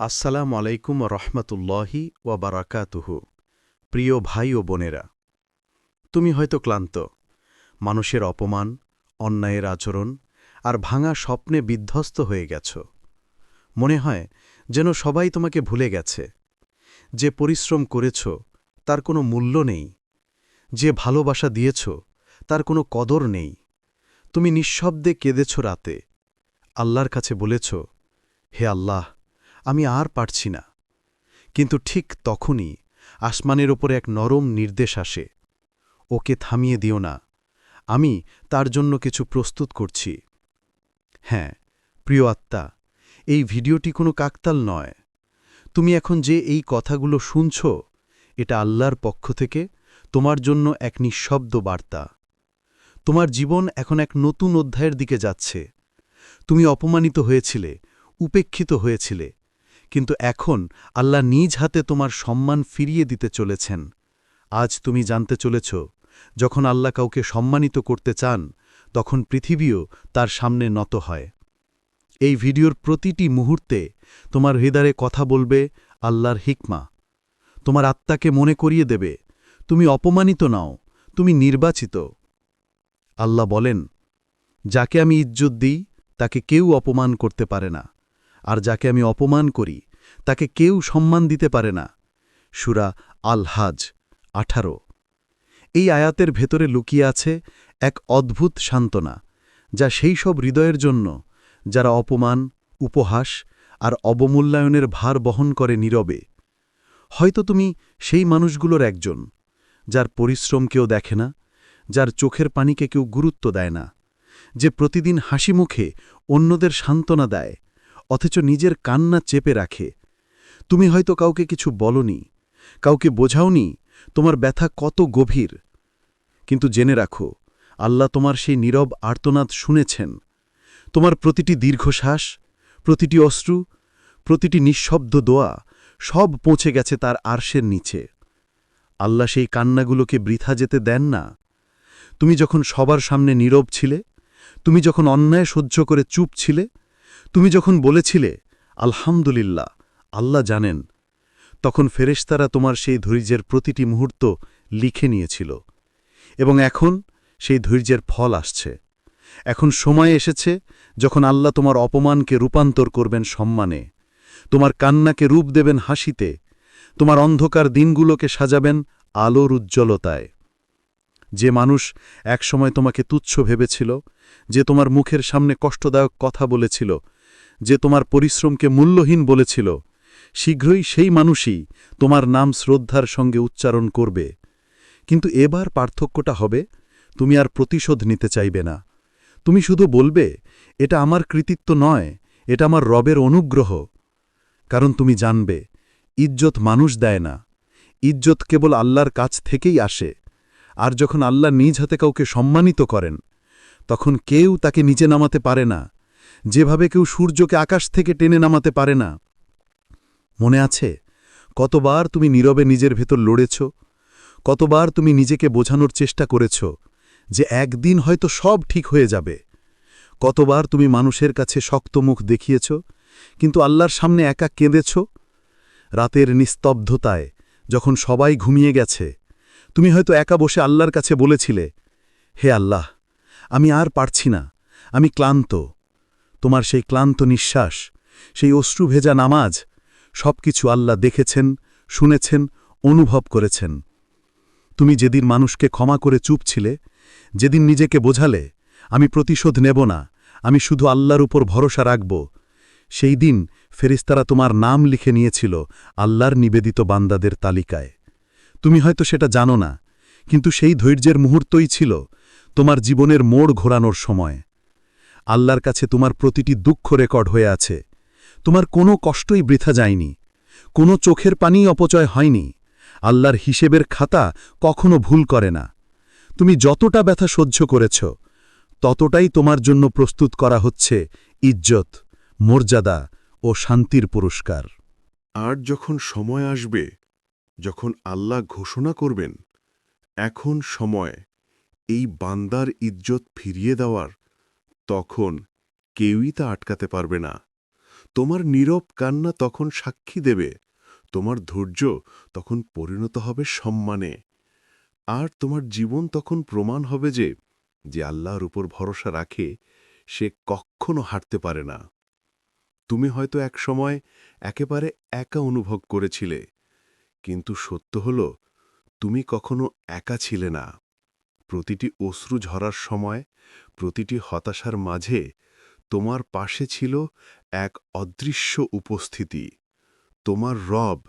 আসসালাম আলাইকুম রহমতুল্লাহি ওয়া বারাকাতুহু। প্রিয় ভাই ও বোনেরা, তুমি হয়তো ক্লান্ত। মানুষের অপমান, অন্যায়ের আচরণ আর ভাঙা স্বপ্নে বিধ্বস্ত হয়ে গেছ। মনে হয় যেন সবাই তোমাকে ভুলে গেছে। যে পরিশ্রম করেছ, তার কোনো মূল্য নেই। যে ভালোবাসা দিয়েছ, তার কোনো কদর নেই। তুমি নিঃশব্দে কেঁদেছ রাতে। আল্লাহর কাছে বলেছ, হে আল্লাহ আমি আর পারছি না। কিন্তু ঠিক তখনই আসমানের ওপরে এক নরম নির্দেশ আসে। ওকে থামিয়ে দিও না। আমি তার জন্য কিছু প্রস্তুত করছি। হ্যাঁ প্রিয় আত্মা, এই ভিডিওটি কোনো কাকতাল নয়। তুমি এখন যে এই কথাগুলো শুনছ, এটা আল্লাহর পক্ষ থেকে তোমার জন্য এক নিঃশব্দ বার্তা। তোমার জীবন এখন এক নতুন অধ্যায়ের দিকে যাচ্ছে। তুমি অপমানিত হয়েছিলে, উপেক্ষিত হয়েছিলে। কিন্তু এখন আল্লাহ নিজ হাতে তোমার সম্মান ফিরিয়ে দিতে চলেছেন। আজ তুমি জানতে চলেছ, যখন আল্লাহ কাউকে সম্মানিত করতে চান, তখন পৃথিবীও তার সামনে নত হয়। এই ভিডিওর প্রতিটি মুহূর্তে তোমার হৃদয়ে কথা বলবে আল্লাহর হিকমা। তোমার আত্মাকে মনে করিয়ে দেবে, তুমি অপমানিত নাও, তুমি নির্বাচিত। আল্লাহ বলেন, যাকে আমি ইজ্জত দিই, তাকে কেউ অপমান করতে পারে না। আর যাকে আমি অপমান করি, তাকে কেউ সম্মান দিতে পারে না। সুরা আল হাজ আঠারো। এই আয়াতের ভেতরে লুকিয়ে আছে এক অদ্ভুত সান্ত্বনা, যা সেই সব হৃদয়ের জন্য, যারা অপমান, উপহাস আর অবমূল্যায়নের ভার বহন করে নীরবে। হয়তো তুমি সেই মানুষগুলোর একজন, যার পরিশ্রম কেউ দেখে না, যার চোখের পানিকে কেউ গুরুত্ব দেয় না, যে প্রতিদিন হাসি মুখে অন্যদের সান্ত্বনা দেয় অথচ নিজের কান্না চেপে রাখে। তুমি হয়তো কাউকে কিছু বলনি, কাউকে বোঝাওনি, তোমার ব্যথা কত গভীর। কিন্তু জেনে রাখো, আল্লাহ তোমার সেই নীরব আর্তনাদ শুনেছেন। তোমার প্রতিটি দীর্ঘশ্বাস, প্রতিটি অশ্রু, প্রতিটি নিঃশব্দ দোয়া সব পৌঁছে গেছে তার আরশের নিচে। আল্লাহ সেই কান্নাগুলোকে বৃথা যেতে দেন না। তুমি যখন সবার সামনে নীরব ছিলে, তুমি যখন অন্যায় সহ্য করে চুপ ছিলে তুমি যখন বলেছিলে, আলহামদুলিল্লাহ, আল্লাহ জানেন, তখন ফেরেশতারা তোমার সেই ধৈর্যের প্রতিটি মুহূর্ত লিখে নিয়েছিল। এবং এখন সেই ধৈর্যের ফল আসছে। এখন সময় এসেছে যখন আল্লাহ তোমার অপমানকে রূপান্তর করবেন সম্মানে। তোমার কান্নাকে রূপ দেবেন হাসিতে। তোমার অন্ধকার দিনগুলোকে সাজাবেন আলোর উজ্জ্বলতায়। যে মানুষ একসময় তোমাকে তুচ্ছ ভেবেছিল, যে তোমার মুখের সামনে কষ্টদায়ক কথা বলেছিল যে তোমার পরিশ্রমকে মূল্যহীন বলেছিল, শীঘ্রই সেই মানুষই তোমার নাম শ্রদ্ধার সঙ্গে উচ্চারণ করবে। কিন্তু এবার পার্থক্যটা হবে, তুমি আর প্রতিশোধ নিতে চাইবে না। তুমি শুধু বলবে, এটা আমার কৃতিত্ব নয়, এটা আমার রবের অনুগ্রহ। কারণ তুমি জানবে, ইজ্জত মানুষ দেয় না। ইজ্জত কেবল আল্লাহর কাছ থেকেই আসে। আর যখন আল্লাহ নিজ হাতে কাউকে সম্মানিত করেন, তখন কেউ তাকে নিচে নামাতে পারে না। যেভাবে কেউ সূর্যকে আকাশ থেকে টেনে নামাতে পারে না। মনে আছে, কতবার তুমি নীরবে নিজের ভেতর লড়েছ, কতবার তুমি নিজেকে বোঝানোর চেষ্টা করেছ যে একদিন হয়তো সব ঠিক হয়ে যাবে। কতবার তুমি মানুষের কাছে শক্ত মুখ দেখিয়েছ, কিন্তু আল্লাহর সামনে একা কেঁদেছ? রাতের নিস্তব্ধতায় যখন সবাই ঘুমিয়ে গেছে, তুমি হয়তো একা বসে আল্লাহর কাছে বলেছিলে, হে আল্লাহ, আমি আর পারছি না, আমি ক্লান্ত তোমার সেই ক্লান্ত নিঃশ্বাস, সেই অশ্রু ভেজা নামাজ সব কিছু আল্লাহ দেখেছেন, শুনেছেন, অনুভব করেছেন। তুমি যেদিন মানুষকে ক্ষমা করে চুপ ছিলে, যেদিন নিজেকে বোঝালে, আমি প্রতিশোধ নেব না, আমি শুধু আল্লাহর উপর ভরসা রাখব, সেই দিন ফেরিস্তারা তোমার নাম লিখে নিয়েছিল আল্লাহর নিবেদিত বান্দাদের তালিকায়। তুমি হয়তো সেটা জানো না, কিন্তু সেই ধৈর্যের মুহূর্তই ছিল তোমার জীবনের মোড় ঘোরানোর সময়। আল্লাহর কাছে তোমার প্রতিটি দুঃখ রেকর্ড হয়ে আছে। তোমার কোনো কষ্টই বৃথা যায়নি। কোনো চোখের পানি অপচয় হয়নি। আল্লাহর হিসেবের খাতা কখনো ভুল করে না। তুমি যতটা ব্যথা সহ্য করেছ, ততটাই তোমার জন্য প্রস্তুত করা হচ্ছে ইজ্জত, মর্যাদা ও শান্তির পুরস্কার। আর যখন সময় আসবে, যখন আল্লাহ ঘোষণা করবেন, এখন সময় এই বান্দার ইজ্জত ফিরিয়ে দেওয়ার তখন কেউই তা আটকাতে পারবে না। তোমার নীরব কান্না তখন সাক্ষী দেবে, তোমার ধৈর্য তখন পরিণত হবে সম্মানে। আর তোমার জীবন তখন প্রমাণ হবে যে যে আল্লাহর উপর ভরসা রাখে, সে কখনো হারতে পারে না। তুমি হয়তো একসময় একেবারে একা অনুভব করেছিলে, কিন্তু সত্য হল, তুমি কখনো একা ছিলে না। প্রতিটি অশ্রু ঝরার সময় প্রতিটি হতাশার মাঝে তোমার পাশে ছিল এক অদৃশ্য উপস্থিতি। তোমার রব,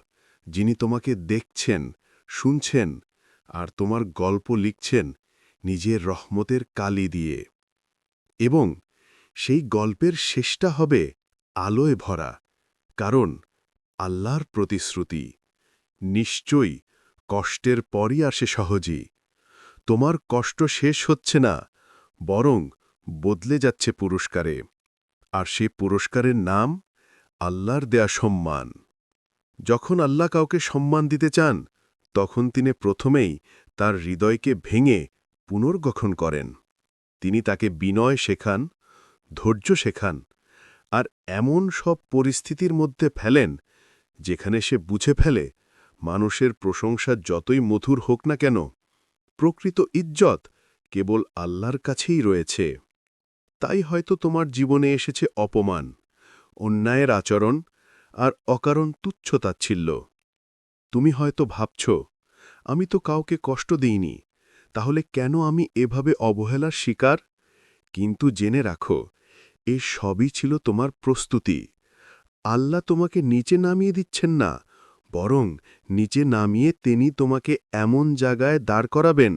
যিনি তোমাকে দেখছেন, শুনছেন, আর তোমার গল্প লিখছেন নিজের রহমতের কালি দিয়ে। এবং সেই গল্পের শেষটা হবে আলোয় ভরা, কারণ আল্লাহর প্রতিশ্রুতি, নিশ্চয়ই কষ্টের পরই আসে সহজই। তোমার কষ্ট শেষ হচ্ছে না বরং বদলে যাচ্ছে পুরস্কারে। আর সে পুরস্কারের নাম আল্লাহর দেয়া সম্মান। যখন আল্লাহ কাউকে সম্মান দিতে চান, তখন তিনি প্রথমেই তার হৃদয়কে ভেঙে পুনর্গঠন করেন। তিনি তাকে বিনয় শেখান, ধৈর্য শেখান, আর এমন সব পরিস্থিতির মধ্যে ফেলেন, যেখানে সে বুঝে ফেলে মানুষের প্রশংসা যতই মধুর হোক না কেন, প্রকৃত ইজ্জত কেবল আল্লাহর কাছেই রয়েছে। তাই হয়তো তোমার জীবনে এসেছে অপমান, অন্যায়ের আচরণ আর অকারণ তুচ্ছতাচ্ছিল্য তুমি হয়তো ভাবছ, আমি তো কাউকে কষ্ট দিইনি, তাহলে কেন আমি এভাবে অবহেলার শিকার? কিন্তু জেনে রাখো, এ সবই ছিল তোমার প্রস্তুতি। আল্লাহ তোমাকে নিচে নামিয়ে দিচ্ছেন না, বরং নিচে নামিয়ে তিনি তোমাকে এমন জায়গায় দাঁড় করাবেন।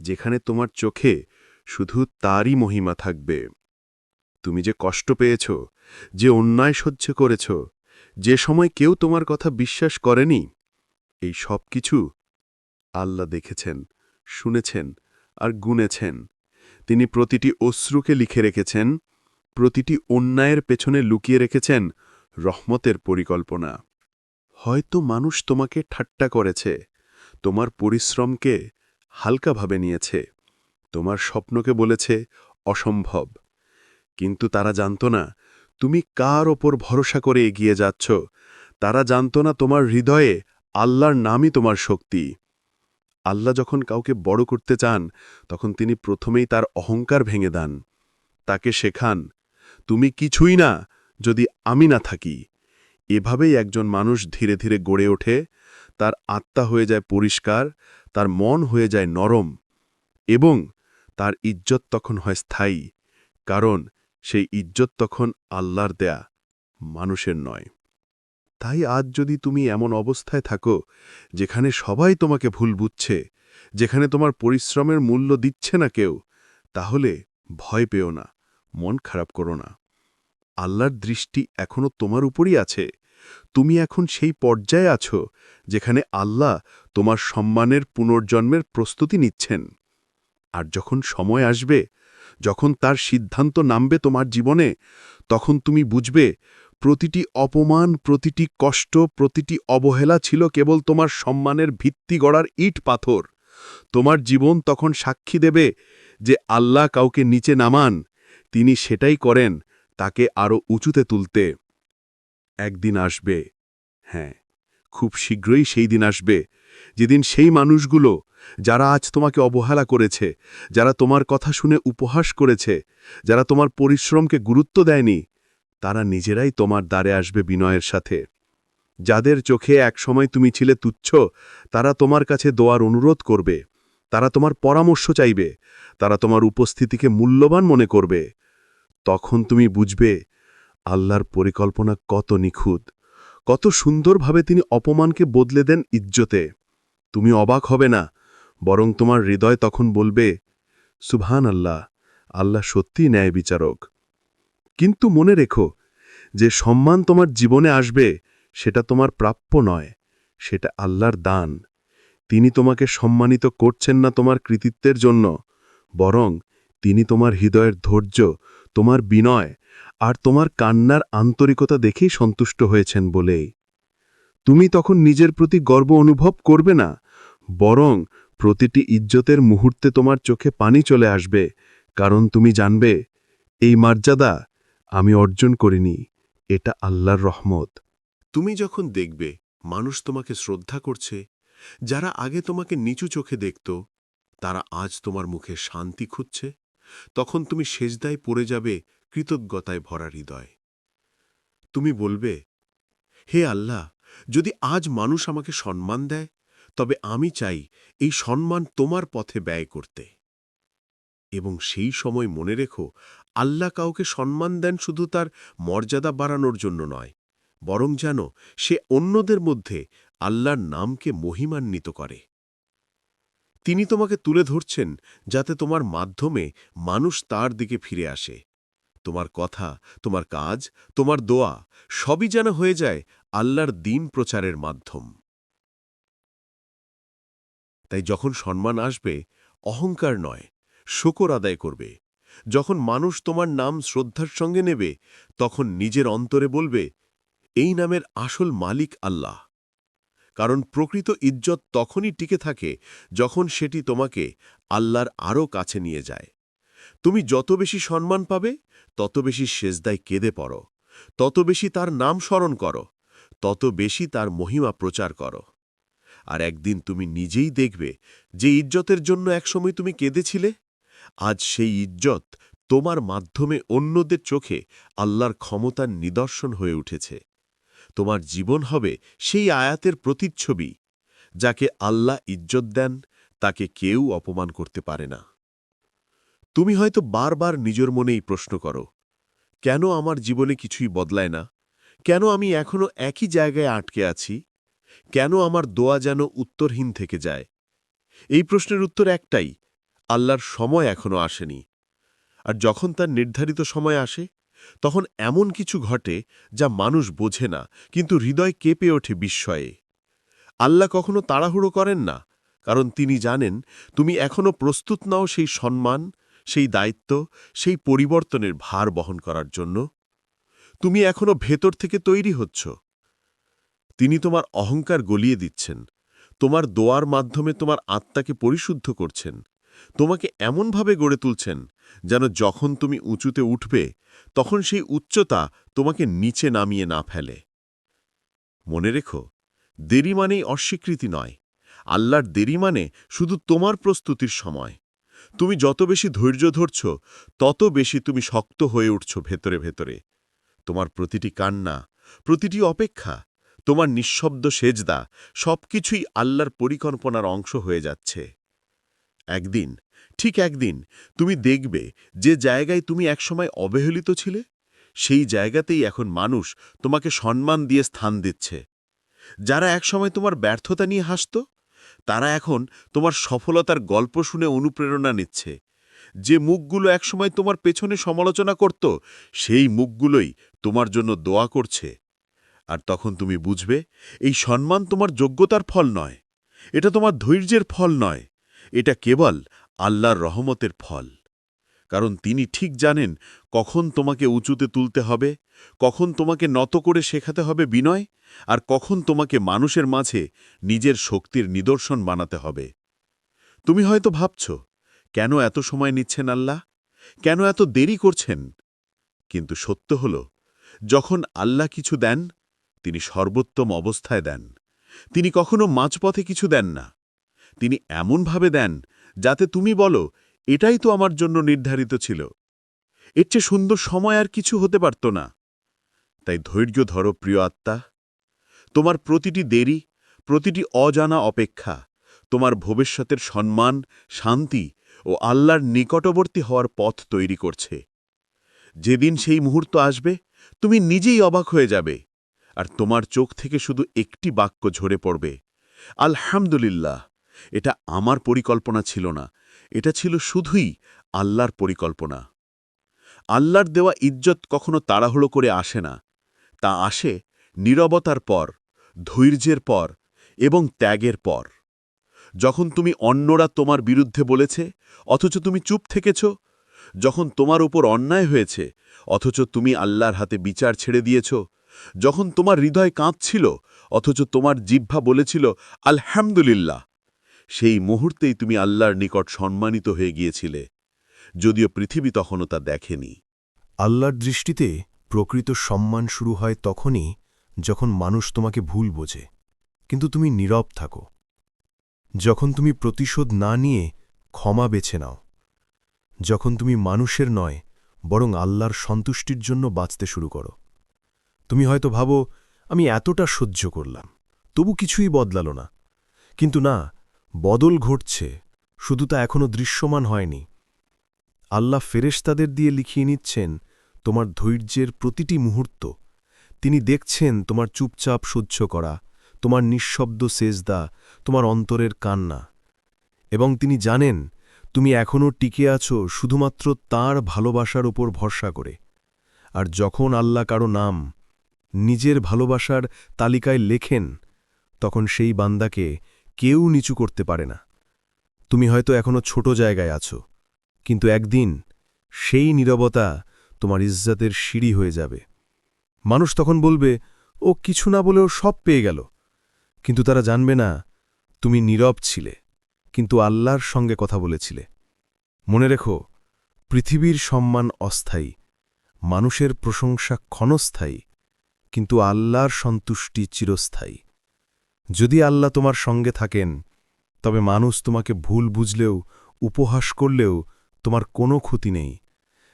যেখানে তোমার চোখে শুধু তারই মহিমা থাকবে। তুমি যে কষ্ট পেয়েছ, যে অন্যায় সহ্য করেছ, যে সময় কেউ তোমার কথা বিশ্বাস করেনি, এই সব কিছু আল্লাহ দেখেছেন, শুনেছেন আর গুনেছেন। তিনি প্রতিটি অশ্রুকে লিখে রেখেছেন, প্রতিটি অন্যায়ের পেছনে লুকিয়ে রেখেছেন রহমতের পরিকল্পনা। হয়তো মানুষ তোমাকে ঠাট্টা করেছে, তোমার পরিশ্রমকে হালকাভাবে নিয়েছে। তোমার স্বপ্নকে বলেছে, অসম্ভব। কিন্তু তারা জানত না, তুমি কার ওপর ভরসা করে এগিয়ে যাচ্ছ? তারা জানত না, তোমার হৃদয়ে আল্লাহর নামই তোমার শক্তি। আল্লাহ যখন কাউকে বড় করতে চান, তখন তিনি প্রথমেই তার অহংকার ভেঙে দেন। তাকে শেখান, তুমি কিছুই না যদি আমি না থাকি। এভাবেই একজন মানুষ ধীরে ধীরে গড়ে ওঠে তার আত্মা হয়ে যায় পরিষ্কার, তার মন হয়ে যায় নরম এবং তার ইজ্জত তখন হয় স্থায়ী, কারণ সেই ইজ্জত তখন আল্লাহর দেয়া, মানুষের নয়। তাই আজ যদি তুমি এমন অবস্থায় থাকো, যেখানে সবাই তোমাকে ভুল বুঝছে, যেখানে তোমার পরিশ্রমের মূল্য দিচ্ছে না কেউ, তাহলে ভয় পেও না, মন খারাপ করো না। আল্লাহর দৃষ্টি এখনও তোমার উপরই আছে। তুমি এখন সেই পর্যায়ে আছো যেখানে আল্লাহ তোমার সম্মানের পুনর্জন্মের প্রস্তুতি নিচ্ছেন। আর যখন সময় আসবে, যখন তার সিদ্ধান্ত নামবে তোমার জীবনে, তখন তুমি বুঝবে, প্রতিটি অপমান, প্রতিটি কষ্ট, প্রতিটি অবহেলা ছিল কেবল তোমার সম্মানের ভিত্তি গড়ার ইট পাথর। তোমার জীবন তখন সাক্ষী দেবে যে আল্লাহ কাউকে নিচে নামান, তিনি সেটাই করেন তাকে আরও উঁচুতে তুলতে। একদিন আসবে। হ্যাঁ খুব শীঘ্রই সেই দিন আসবে। যেদিন সেই মানুষগুলো, যারা আজ তোমাকে অবহেলা করেছে, যারা তোমার কথা শুনে উপহাস করেছে, যারা তোমার পরিশ্রমকে গুরুত্ব দেয়নি, তারা নিজেরাই তোমার দ্বারে আসবে বিনয়ের সাথে। যাদের চোখে একসময় তুমি ছিলে তুচ্ছ, তারা তোমার কাছে দোয়ার অনুরোধ করবে। তারা তোমার পরামর্শ চাইবে। তারা তোমার উপস্থিতিকে মূল্যবান মনে করবে। তখন তুমি বুঝবে আল্লাহর পরিকল্পনা কত নিখুঁত, কত সুন্দরভাবে তিনি অপমানকে বদলে দেন ইজ্জতে। তুমি অবাক হবে না, বরং তোমার হৃদয় তখন বলবে সুবহান আল্লাহ আল্লাহ সত্যিই ন্যায় বিচারক কিন্তু মনে রেখো, যে সম্মান তোমার জীবনে আসবে, সেটা তোমার প্রাপ্য নয়, সেটা আল্লাহর দান। তিনি তোমাকে সম্মানিত করছেন না তোমার কৃতিত্বের জন্য, বরং তিনি তোমার হৃদয়ের ধৈর্য তোমার বিনয় আর তোমার কান্নার আন্তরিকতা দেখেই সন্তুষ্ট হয়েছেন বলেই। তুমি তখন নিজের প্রতি গর্ব অনুভব করবে না, বরং প্রতিটি ইজ্জতের মুহূর্তে তোমার চোখে পানি চলে আসবে, কারণ তুমি জানবে, এই মর্যাদা আমি অর্জন করিনি, এটা আল্লাহর রহমত। তুমি যখন দেখবে মানুষ তোমাকে শ্রদ্ধা করছে, যারা আগে তোমাকে নিচু চোখে দেখত, তারা আজ তোমার মুখে শান্তি খুঁজছে। তখন তুমি সেজদায় পড়ে যাবে, কৃতজ্ঞতায় ভরা হৃদয়। তুমি বলবে, হে আল্লাহ, যদি আজ মানুষ আমাকে সম্মান দেয়, তবে আমি চাই এই সম্মান তোমার পথে ব্যয় করতে। এবং সেই সময় মনে রেখো, আল্লাহ কাউকে সম্মান দেন শুধু তার মর্যাদা বাড়ানোর জন্য নয়, বরং যেন সে অন্যদের মধ্যে আল্লাহর নামকে মহিমান্বিত করে। তিনি তোমাকে তুলে ধরছেন যাতে তোমার মাধ্যমে মানুষ তার দিকে ফিরে আসে। তোমার কথা, তোমার কাজ, তোমার দোয়া সবই যেন হয়ে যায় আল্লাহর দিন প্রচারের মাধ্যম। তাই যখন সম্মান আসবে, অহংকার নয়, শকর আদায় করবে। যখন মানুষ তোমার নাম শ্রদ্ধার সঙ্গে নেবে, তখন নিজের অন্তরে বলবে, এই নামের আসল মালিক আল্লাহ। কারণ প্রকৃত ইজ্জত তখনই টিকে থাকে যখন সেটি তোমাকে আল্লাহর আরও কাছে নিয়ে যায়। তুমি যত বেশি সম্মান পাবে, তত বেশি সেজদায় কেঁদে পড়ো, তত বেশি তার নাম স্মরণ করো, তত বেশি তার মহিমা প্রচার করো। আর একদিন তুমি নিজেই দেখবে যে ইজ্জতের জন্য একসময় তুমি কেঁদেছিলে, আজ সেই ইজ্জত তোমার মাধ্যমে অন্যদের চোখে আল্লাহর ক্ষমতার নিদর্শন হয়ে উঠেছে। তোমার জীবন হবে সেই আয়াতের প্রতিচ্ছবি, যাকে আল্লাহ ইজ্জত দেন, তাকে কেউ অপমান করতে পারে না। তুমি হয়তো বারবার নিজের মনেই প্রশ্ন করো, কেন আমার জীবনে কিছুই বদলায় না? কেন আমি এখনও একই জায়গায় আটকে আছি? কেন আমার দোয়া যেন উত্তরহীন থেকে যায়? এই প্রশ্নের উত্তর একটাই, আল্লাহর সময় এখনও আসেনি। আর যখন তার নির্ধারিত সময় আসে তখন এমন কিছু ঘটে যা মানুষ বোঝে না, কিন্তু হৃদয় কেঁপে ওঠে বিস্ময়ে। আল্লাহ কখনো তাড়াহুড়ো করেন না, কারণ তিনি জানেন, তুমি এখনও প্রস্তুত নাও সেই সম্মান, সেই দায়িত্ব, সেই পরিবর্তনের ভার বহন করার জন্য। তুমি এখনও ভেতর থেকে তৈরি হচ্ছ। তিনি তোমার অহংকার গলিয়ে দিচ্ছেন, তোমার দোয়ার মাধ্যমে তোমার আত্মাকে পরিশুদ্ধ করছেন। তোমাকে এমনভাবে গড়ে তুলছেন যেন যখন তুমি উঁচুতে উঠবে, তখন সেই উচ্চতা তোমাকে নিচে নামিয়ে না ফেলে। মনে রেখো, দেরি মানেই অস্বীকৃতি নয়। আল্লাহর দেরি মানে শুধু তোমার প্রস্তুতির সময়। তুমি যত বেশি ধৈর্য ধরছ, তত বেশি তুমি শক্ত হয়ে উঠছ ভেতরে ভেতরে। তোমার প্রতিটি কান্না, প্রতিটি অপেক্ষা, তোমার নিঃশব্দ সেজদা সবকিছুই আল্লাহর পরিকল্পনার অংশ হয়ে যাচ্ছে। একদিন, ঠিক একদিন তুমি দেখবে যে জায়গায় তুমি একসময় অবহেলিত ছিলে, সেই জায়গাতেই এখন মানুষ তোমাকে সম্মান দিয়ে স্থান দিচ্ছে। যারা একসময় তোমার ব্যর্থতা নিয়ে হাসত, তারা এখন তোমার সফলতার গল্প শুনে অনুপ্রেরণা নিচ্ছে। যে মুখগুলো একসময় তোমার পেছনে সমালোচনা করত, সেই মুখগুলোই তোমার জন্য দোয়া করছে। আর তখন তুমি বুঝবে, এই সম্মান তোমার যোগ্যতার ফল নয়, এটা তোমার ধৈর্যের ফল নয়। এটা কেবল আল্লাহর রহমতের ফল। কারণ তিনি ঠিক জানেন কখন তোমাকে উঁচুতে তুলতে হবে, কখন তোমাকে নত করে শেখাতে হবে বিনয়, আর কখন তোমাকে মানুষের মাঝে নিজের শক্তির নিদর্শন বানাতে হবে। তুমি হয়তো ভাবছ, কেন এত সময় নিচ্ছেন আল্লাহ? কেন এত দেরি করছেন? কিন্তু সত্য হল, যখন আল্লাহ কিছু দেন, তিনি সর্বোত্তম অবস্থায় দেন। তিনি কখনো মাঝপথে কিছু দেন না। তিনি এমনভাবে দেন যাতে তুমি বলো, এটাই তো আমার জন্য নির্ধারিত ছিল। এর চেয়ে সুন্দর সময় আর কিছু হতে পারত না। তাই ধৈর্য ধরো, প্রিয় আত্মা। তোমার প্রতিটি দেরি, প্রতিটি অজানা অপেক্ষা, তোমার ভবিষ্যতের সম্মান, শান্তি ও আল্লাহর নিকটবর্তী হওয়ার পথ তৈরি করছে। যেদিন সেই মুহূর্ত আসবে, তুমি নিজেই অবাক হয়ে যাবে আর তোমার চোখ থেকে শুধু একটি বাক্য ঝরে পড়বে, আলহামদুলিল্লাহ। এটা আমার পরিকল্পনা ছিল না। এটা ছিল শুধুই আল্লাহর পরিকল্পনা। আল্লাহর দেওয়া ইজ্জত কখনো তাড়াহুড়ো করে আসে না। তা আসে নীরবতার পর, ধৈর্যের পর এবং ত্যাগের পর। যখন তুমি অন্যরা তোমার বিরুদ্ধে বলেছে, অথচ তুমি চুপ থেকেছ, যখন তোমার উপর অন্যায় হয়েছে, অথচ তুমি আল্লাহর হাতে বিচার ছেড়ে দিয়েছ, যখন তোমার হৃদয় কাঁদছিল অথচ তোমার জিহ্বা বলেছিল, আলহামদুলিল্লাহ। সেই মুহূর্তেই তুমি আল্লাহর নিকট সম্মানিত হয়ে গিয়েছিলে, যদিও পৃথিবী তখনও তা দেখেনি। আল্লাহর দৃষ্টিতে প্রকৃত সম্মান শুরু হয় তখনই যখন মানুষ তোমাকে ভুল বোঝে, কিন্তু তুমি নীরব থাকো। যখন তুমি প্রতিশোধ না নিয়ে ক্ষমা বেছে নাও, যখন তুমি মানুষের নয়, বরং আল্লাহর সন্তুষ্টির জন্য বাঁচতে শুরু করো। তুমি হয়তো ভাবো, আমি এতটা সহ্য করলাম, তবু কিছুই বদলালো না। কিন্তু না বদল ঘটছে, শুধু তা এখনও দৃশ্যমান হয়নি। আল্লাহ ফেরেশতাদের দিয়ে লিখিয়ে নিচ্ছেন, তোমার ধৈর্যের প্রতিটি মুহূর্ত। তিনি দেখছেন তোমার চুপচাপ সহ্য করা, তোমার নিঃশব্দ সেজদা, তোমার অন্তরের কান্না। এবং তিনি জানেন, তুমি এখনও টিকে আছো শুধুমাত্র তার ভালোবাসার উপর ভরসা করে। আর যখন আল্লাহ কারও নাম, নিজের ভালোবাসার তালিকায় লেখেন, তখন সেই বান্দাকে কেউ নিচু করতে পারে না। তুমি হয়তো এখনও ছোট জায়গায় আছো, কিন্তু একদিন সেই নীরবতা তোমার ইজ্জাতের সিঁড়ি হয়ে যাবে। মানুষ তখন বলবে, ও কিছু না বলেও সব পেয়ে গেল। কিন্তু তারা জানবে না, তুমি নীরব ছিলে, কিন্তু আল্লাহর সঙ্গে কথা বলেছিলে। মনে রেখো, পৃথিবীর সম্মান অস্থায়ী, মানুষের প্রশংসা ক্ষণস্থায়ী, কিন্তু আল্লাহর সন্তুষ্টি চিরস্থায়ী। যদি আল্লাহ তোমার সঙ্গে থাকেন, তবে মানুষ তোমাকে ভুল বুঝলেও, উপহাস করলেও তোমার কোনো ক্ষতি নেই।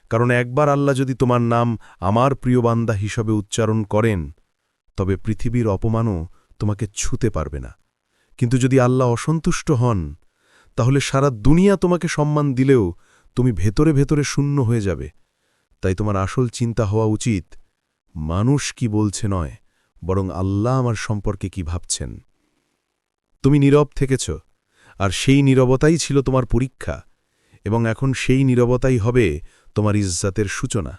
কারণ একবার আল্লাহ যদি তোমার নাম আমার প্রিয় বান্দা হিসাবে উচ্চারণ করেন, তবে পৃথিবীর অপমানও তোমাকে ছুতে পারবে না। কিন্তু যদি আল্লাহ অসন্তুষ্ট হন, তাহলে সারা দুনিয়া তোমাকে সম্মান দিলেও তুমি ভেতরে ভেতরে শূন্য হয়ে যাবে। তাই তোমার আসল চিন্তা হওয়া উচিত, মানুষ কি বলছে নয়, বরং আল্লাহ আমার সম্পর্কে কি ভাবছেন। তুমি নীরব থেকেছ, আর সেই নীরবতাই ছিল তোমার পরীক্ষা, এবং এখন সেই নীরবতাই হবে তোমার ইজ্জাতের সূচনা,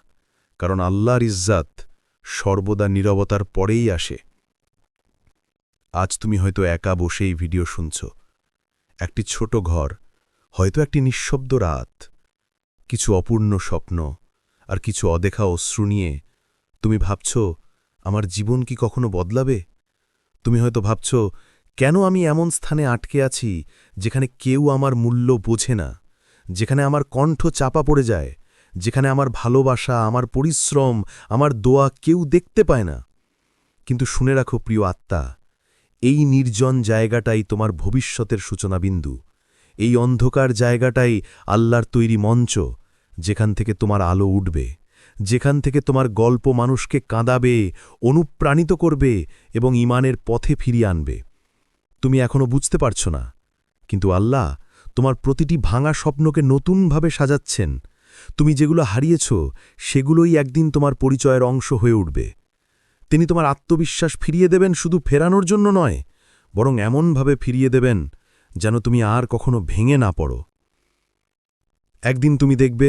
কারণ আল্লাহর ইজ্জাত সর্বদা নীরবতার পরেই আসে। আজ তুমি হয়তো একা বসেই ভিডিও শুনছ। একটি ছোট ঘর, হয়তো একটি নিঃশব্দ রাত, কিছু অপূর্ণ স্বপ্ন, আর কিছু অদেখা অশ্রু নিয়ে তুমি ভাবছ, আমার জীবন কি কখনো বদলাবে? তুমি হয়তো ভাবছ কেন আমি এমন স্থানে আটকে আছি যেখানে কেউ আমার মূল্য বোঝে না? যেখানে আমার কণ্ঠ চাপা পড়ে যায়? যেখানে আমার ভালোবাসা, আমার পরিশ্রম, আমার দোয়া কেউ দেখতে পায় না? কিন্তু শুনে রাখো প্রিয় আত্মা, এই নির্জন জায়গাটাই তোমার ভবিষ্যতের সূচনাবিন্দু। এই অন্ধকার জায়গাটাই আল্লাহর তৈরি মঞ্চ, যেখান থেকে তোমার আলো উঠবে, যেখান থেকে তোমার গল্প মানুষকে কাঁদাবে, অনুপ্রাণিত করবে এবং ইমানের পথে ফিরিয়ে আনবে। তুমি এখনও বুঝতে পারছ না। কিন্তু আল্লাহ তোমার প্রতিটি ভাঙা স্বপ্নকে নতুনভাবে সাজাচ্ছেন। তুমি যেগুলো হারিয়েছ, সেগুলোই একদিন তোমার পরিচয়ের অংশ হয়ে উঠবে। তিনি তোমার আত্মবিশ্বাস ফিরিয়ে দেবেন শুধু ফেরানোর জন্য নয়, বরং এমনভাবে ফিরিয়ে দেবেন যেন তুমি আর কখনো ভেঙে না পড়ো। একদিন তুমি দেখবে,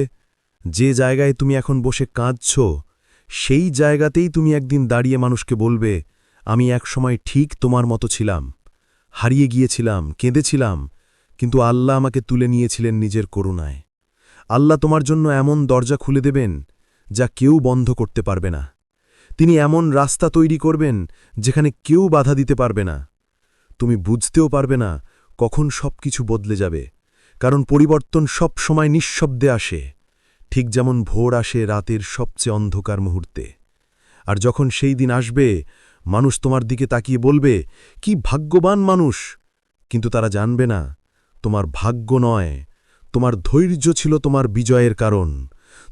যে জায়গায় তুমি এখন বসে কাঁদছ, সেই জায়গাতেই তুমি একদিন দাঁড়িয়ে মানুষকে বলবে, আমি একসময় ঠিক তোমার মতো ছিলাম। হারিয়ে গিয়েছিলাম, কেঁদেছিলাম, কিন্তু আল্লাহ আমাকে তুলে নিয়েছিলেন নিজের করুণায়। আল্লাহ তোমার জন্য এমন দরজা খুলে দেবেন যা কেউ বন্ধ করতে পারবে না। তিনি এমন রাস্তা তৈরি করবেন যেখানে কেউ বাধা দিতে পারবে না। তুমি বুঝতেও পারবে না কখন সব কিছু বদলে যাবে, কারণ পরিবর্তন সব সময় নিঃশব্দে আসে, ঠিক যেমন ভোর আসে রাতের সবচেয়ে অন্ধকার মুহূর্তে। আর যখন সেই দিন আসবে মানুষ তোমার দিকে তাকিয়ে বলবে, কি ভাগ্যবান মানুষ! কিন্তু তারা জানবে না, তোমার ভাগ্য নয়, তোমার ধৈর্য ছিল তোমার বিজয়ের কারণ,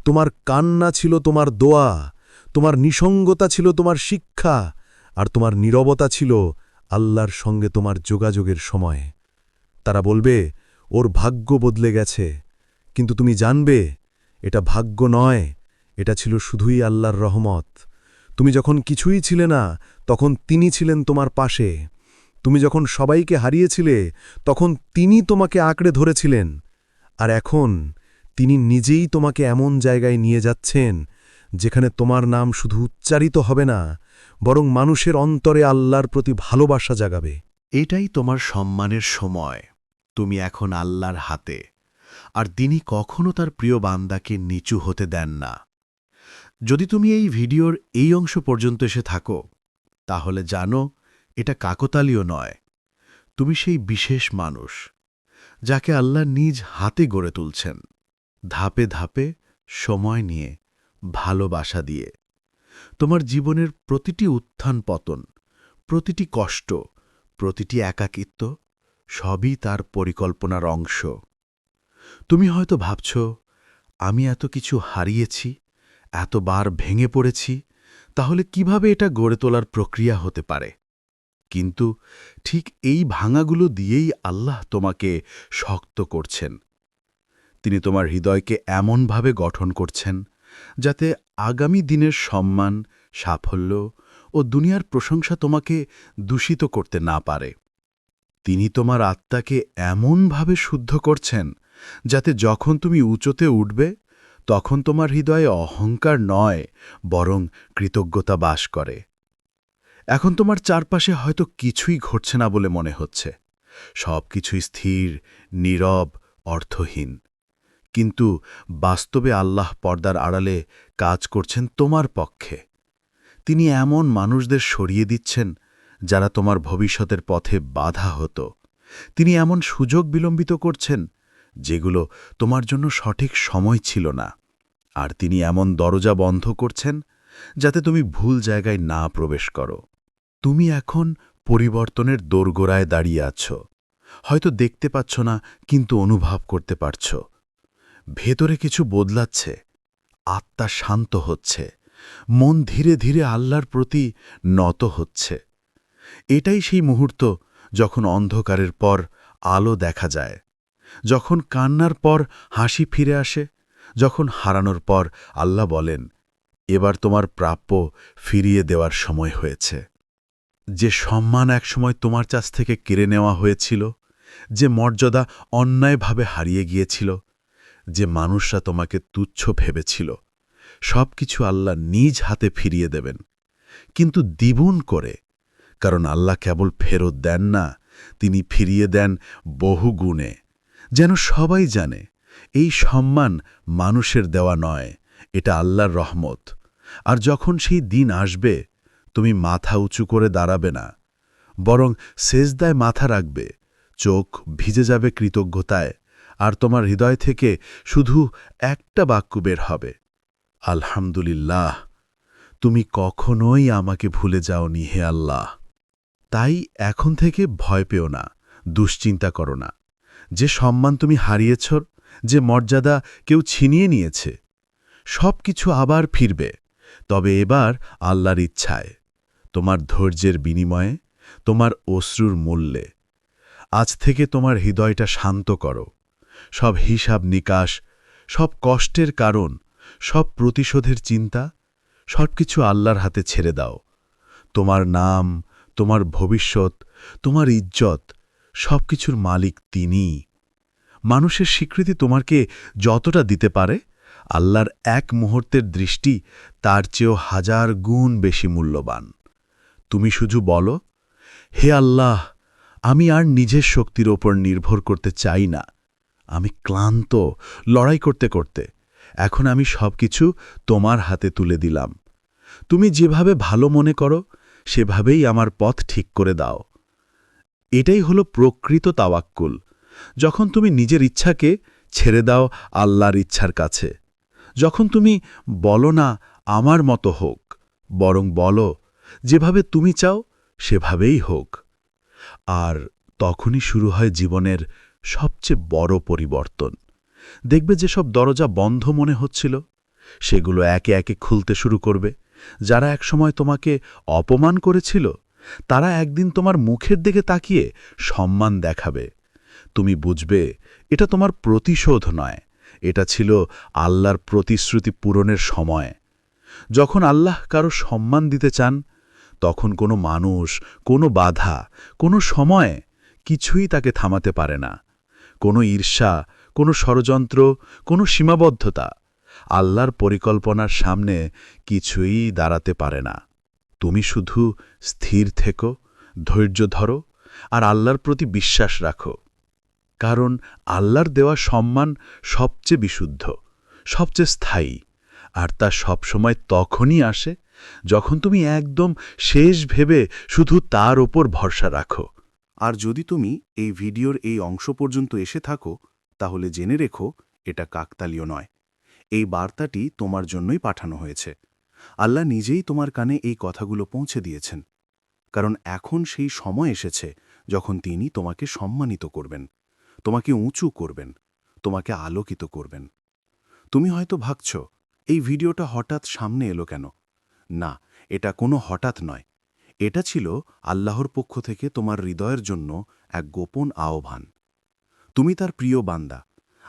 তোমার কান্না ছিল তোমার দোয়া, তোমার নিসঙ্গতা ছিল তোমার শিক্ষা, আর তোমার নীরবতা ছিল আল্লাহর সঙ্গে তোমার যোগাযোগের সময়। তারা বলবে, ওর ভাগ্য বদলে গেছে। কিন্তু তুমি জানবে, এটা ভাগ্য নয়, এটা ছিল শুধুই আল্লাহর রহমত। তুমি যখন কিছুই ছিলে না, তখন তিনি ছিলেন তোমার পাশে। তুমি যখন সবাইকে হারিয়েছিলে, তখন তিনি তোমাকে আঁকড়ে ধরেছিলেন। আর এখন তিনি নিজেই তোমাকে এমন জায়গায় নিয়ে যাচ্ছেন, যেখানে তোমার নাম শুধু উচ্চারিত হবে না, বরং মানুষের অন্তরে আল্লাহর প্রতি ভালোবাসা জাগাবে। এটাই তোমার সম্মানের সময়। তুমি এখন আল্লাহর হাতে। আর তিনি কখনো তার প্রিয় বান্দাকে নিচু হতে দেন না। যদি তুমি এই ভিডিওর এই অংশ পর্যন্ত এসে থাকো, তাহলে জানো এটা কাকতালীয় নয়। তুমি সেই বিশেষ মানুষ, যাকে আল্লাহ নিজ হাতে গড়ে তুলছেন, ধাপে ধাপে সময় নিয়ে, ভালোবাসা দিয়ে। তোমার জীবনের প্রতিটি উত্থান পতন, প্রতিটি কষ্ট, প্রতিটি একাকিত্ব, সবই তার পরিকল্পনার অংশ। তুমি হয়তো ভাবছ, আমি এত কিছু হারিয়েছি এতবার ভেঙে পড়েছি, তাহলে কীভাবে এটা গড়ে তোলার প্রক্রিয়া হতে পারে? কিন্তু ঠিক এই ভাঙাগুলো দিয়েই আল্লাহ তোমাকে শক্ত করছেন। তিনি তোমার হৃদয়কে এমনভাবে গঠন করছেন যাতে আগামী দিনের সম্মান, সাফল্য ও দুনিয়ার প্রশংসা তোমাকে দূষিত করতে না পারে। তিনি তোমার আত্মাকে এমনভাবে শুদ্ধ করছেন যাতে যখন তুমি উঁচোতে উঠবে তখন তোমার হৃদয়ে অহংকার নয়, বরং কৃতজ্ঞতা বাস করে। এখন তোমার চারপাশে হয়তো কিছুই ঘটছে না বলে মনে হচ্ছে। সব কিছুই স্থির, নীরব, অর্থহীন। কিন্তু বাস্তবে আল্লাহ পর্দার আড়ালে কাজ করছেন তোমার পক্ষে। তিনি এমন মানুষদের সরিয়ে দিচ্ছেন যারা তোমার ভবিষ্যতের পথে বাধা হতো। তিনি এমন সুযোগ বিলম্বিত করছেন যেগুলো তোমার জন্য সঠিক সময় ছিল না। আর তিনি এমন দরজা বন্ধ করছেন যাতে তুমি ভুল জায়গায় না প্রবেশ করো। তুমি এখন পরিবর্তনের দোরগোড়ায় দাঁড়িয়ে আছো। হয়তো দেখতে পাচ্ছ না, কিন্তু অনুভব করতে পারছ। ভেতরে কিছু বদলাচ্ছে। আত্মা শান্ত হচ্ছে। মন ধীরে ধীরে আল্লাহর প্রতি নত হচ্ছে। এটাই সেই মুহূর্ত যখন অন্ধকারের পর আলো দেখা যায়। যখন কান্নার পর হাসি ফিরে আসে, যখন হারানোর পর আল্লাহ বলেন, এবার তোমার প্রাপ্য ফিরিয়ে দেওয়ার সময় হয়েছে। যে সম্মান একসময় তোমার কাছ থেকে কেড়ে নেওয়া হয়েছিল, যে মর্যাদা অন্যায়ভাবে হারিয়ে গিয়েছিল, যে মানুষরা তোমাকে তুচ্ছ ভেবেছিল সব কিছু আল্লাহ নিজ হাতে ফিরিয়ে দেবেন। কিন্তু দ্বিগুণ করে, কারণ আল্লাহ কেবল ফেরত দেন না, তিনি ফিরিয়ে দেন বহু গুণে যেন সবাই জানে, এই সম্মান মানুষের দেওয়া নয়, এটা আল্লাহর রহমত। আর যখন সেই দিন আসবে, তুমি মাথা উঁচু করে দাঁড়াবে না, বরং সেজদায় মাথা রাখবে, চোখ ভিজে যাবে কৃতজ্ঞতায়, আর তোমার হৃদয় থেকে শুধু একটা বাক্য বের হবে, আলহামদুলিল্লাহ, তুমি কখনোই আমাকে ভুলে যাওনি হে আল্লাহ। তাই এখন থেকে ভয় পেও না, দুশ্চিন্তা করো না। যে সম্মান তুমি হারিয়েছ, যে মর্যাদা কেউ ছিনিয়ে নিয়েছে সব কিছু আবার ফিরবে। তবে এবার আল্লাহর ইচ্ছায়, তোমার ধৈর্যের বিনিময়ে, তোমার অশ্রুর মূল্যে। আজ থেকে তোমার হৃদয়টা শান্ত করো। সব হিসাব নিকাশ, সব কষ্টের কারণ, সব প্রতিশোধের চিন্তা সব কিছু আল্লাহর হাতে ছেড়ে দাও। তোমার নাম, তোমার ভবিষ্যৎ, তোমার ইজ্জত সব কিছুর মালিক তিনিই। মানুষের স্বীকৃতি তোমাকে যতটা দিতে পারে, আল্লাহর এক মুহূর্তের দৃষ্টি তার চেয়েও হাজার গুণ বেশি মূল্যবান। তুমি শুধু বলো, হে আল্লাহ, আমি আর নিজের শক্তির ওপর নির্ভর করতে চাই না। আমি ক্লান্ত, লড়াই করতে করতে। এখন আমি সব কিছু তোমার হাতে তুলে দিলাম। তুমি যেভাবে ভালো মনে করো, সেভাবেই আমার পথ ঠিক করে দাও। এটাই হলো প্রকৃত তাওয়াক্কুল। যখন তুমি নিজের ইচ্ছাকে ছেড়ে দাও আল্লাহর ইচ্ছার কাছে। যখন তুমি বলো না আমার মতো হোক, বরং বলো, যেভাবে তুমি চাও সেভাবেই হোক। আর তখনই শুরু হয় জীবনের সবচেয়ে বড় পরিবর্তন। দেখবে যেসব দরজা বন্ধ মনে হচ্ছিল, সেগুলো একে একে খুলতে শুরু করবে, যারা একসময় তোমাকে অপমান করেছিল তারা একদিন তোমার মুখের দিকে তাকিয়ে সম্মান দেখাবে। তুমি বুঝবে, এটা তোমার প্রতিশোধ নয়। এটা ছিল আল্লাহর প্রতিশ্রুতি পূরণের সময়। যখন আল্লাহ কারও সম্মান দিতে চান, তখন কোনো মানুষ, কোনো বাধা, কোনো সময় কিছুই তাকে থামাতে পারে না। কোনো ঈর্ষা, কোনো ষড়যন্ত্র, কোনো সীমাবদ্ধতা আল্লাহর পরিকল্পনার সামনে কিছুই দাঁড়াতে পারে না। তুমি শুধু স্থির থেকো, ধৈর্য ধরো আর আল্লাহর প্রতি বিশ্বাস রাখো। কারণ আল্লাহর দেওয়া সম্মান সবচেয়ে বিশুদ্ধ, সবচেয়ে স্থায়ী আর তা সবসময় তখনই আসে যখন তুমি একদম শেষ ভেবে শুধু তার ওপর ভরসা রাখো। আর যদি তুমি এই ভিডিওর এই অংশ পর্যন্ত এসে থাকো, তাহলে জেনে রেখো এটা কাকতালীয় নয়। এই বার্তাটি তোমার জন্যই পাঠানো হয়েছে। আল্লাহ নিজেই তোমার কানে এই কথাগুলো পৌঁছে দিয়েছেন। কারণ এখন সেই সময় এসেছে যখন তিনি তোমাকে সম্মানিত করবেন, তোমাকে উঁচু করবেন, তোমাকে আলোকিত করবেন। তুমি হয়তো ভাবছ, এই ভিডিওটা হঠাৎ সামনে এলো কেন? না, এটা কোনো হঠাৎ নয়। এটা ছিল আল্লাহর পক্ষ থেকে তোমার হৃদয়ের জন্য এক গোপন আহ্বান। তুমি তার প্রিয় বান্দা,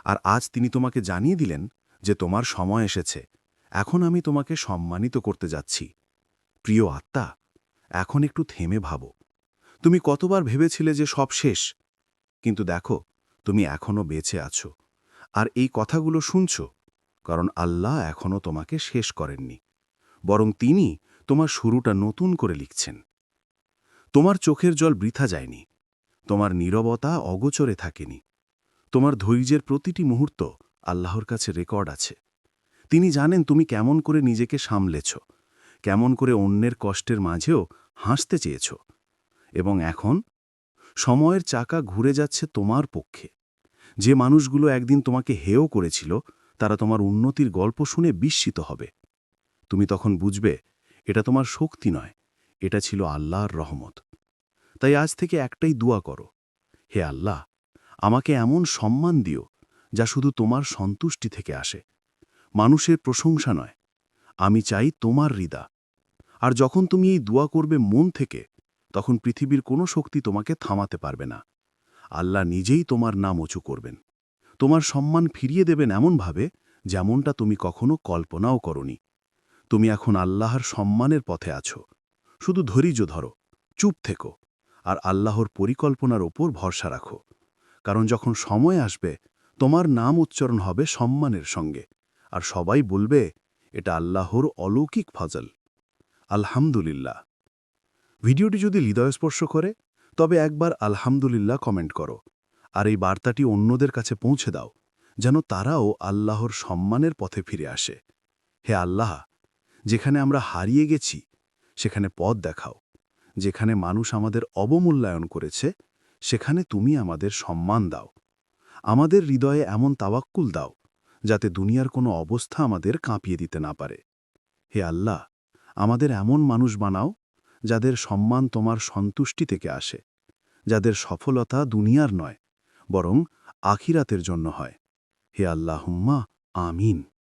আর আজ তিনি তোমাকে জানিয়ে দিলেন যে তোমার সময় এসেছে। এখন আমি তোমাকে সম্মানিত করতে যাচ্ছি। প্রিয় আত্মা, এখন একটু থেমে ভাবো। তুমি কতবার ভেবেছিলে যে সব শেষ? কিন্তু দেখো, তুমি এখনও বেঁচে আছো। আর এই কথাগুলো শুনছ, কারণ আল্লাহ এখনও তোমাকে শেষ করেননি। বরং তিনি তোমার শুরুটা নতুন করে লিখছেন। তোমার চোখের জল বৃথা যায়নি, তোমার নীরবতা অগোচরে থাকেনি, তোমার ধৈর্যের প্রতিটি মুহূর্ত আল্লাহর কাছে রেকর্ড আছে। তিনি জানেন তুমি কেমন করে নিজেকে সামলেছ, কেমন করে অন্যের কষ্টের মাঝেও হাসতে চেয়েছ, এবং এখন সময়ের চাকা ঘুরে যাচ্ছে তোমার পক্ষে। যে মানুষগুলো একদিন তোমাকে হেয় করেছিল, তারা তোমার উন্নতির গল্প শুনে বিস্মিত হবে। তুমি তখন বুঝবে, এটা তোমার শক্তি নয়, এটা ছিল আল্লাহর রহমত। তাই আজ থেকে একটাই দোয়া করো, হে আল্লাহ, আমাকে এমন সম্মান দিও যা শুধু তোমার সন্তুষ্টি থেকে আসে। মানুষের প্রশংসা নয়। আমি চাই তোমার হৃদা। আর যখন তুমি এই দোয়া করবে মন থেকে, তখন পৃথিবীর কোনো শক্তি তোমাকে থামাতে পারবে না। আল্লাহ নিজেই তোমার নাম উঁচু করবেন। তোমার সম্মান ফিরিয়ে দেবেন এমনভাবে যেমনটা তুমি কখনো কল্পনাও করনি। তুমি এখন আল্লাহর সম্মানের পথে আছো। শুধু ধৈর্য ধরো, চুপ থেকো, আর আল্লাহর পরিকল্পনার ওপর ভরসা রাখো। কারণ যখন সময় আসবে, তোমার নাম উচ্চারণ হবে সম্মানের সঙ্গে। আর সবাই বলবে, এটা আল্লাহর অলৌকিক ফজল। আলহামদুলিল্লাহ। ভিডিওটি যদি হৃদয়স্পর্শ করে, তবে একবার আলহামদুলিল্লাহ কমেন্ট করো। আর এই বার্তাটি অন্যদের কাছে পৌঁছে দাও, যেন তারাও আল্লাহর সম্মানের পথে ফিরে আসে। হে আল্লাহ, যেখানে আমরা হারিয়ে গেছি, সেখানে পথ দেখাও। যেখানে মানুষ আমাদের অবমূল্যায়ন করেছে, সেখানে তুমি আমাদের সম্মান দাও। আমাদের হৃদয়ে এমন তাওয়াক্কুল দাও যাতে দুনিয়ার কোনো অবস্থা আমাদের কাঁপিয়ে দিতে না পারে। হে আল্লাহ, আমাদের এমন মানুষ বানাও, যাদের সম্মান তোমার সন্তুষ্টি থেকে আসে, যাদের সফলতা দুনিয়ার নয়, বরং আখিরাতের জন্য হয়। হে আল্লাহ হুম্মা আমিন।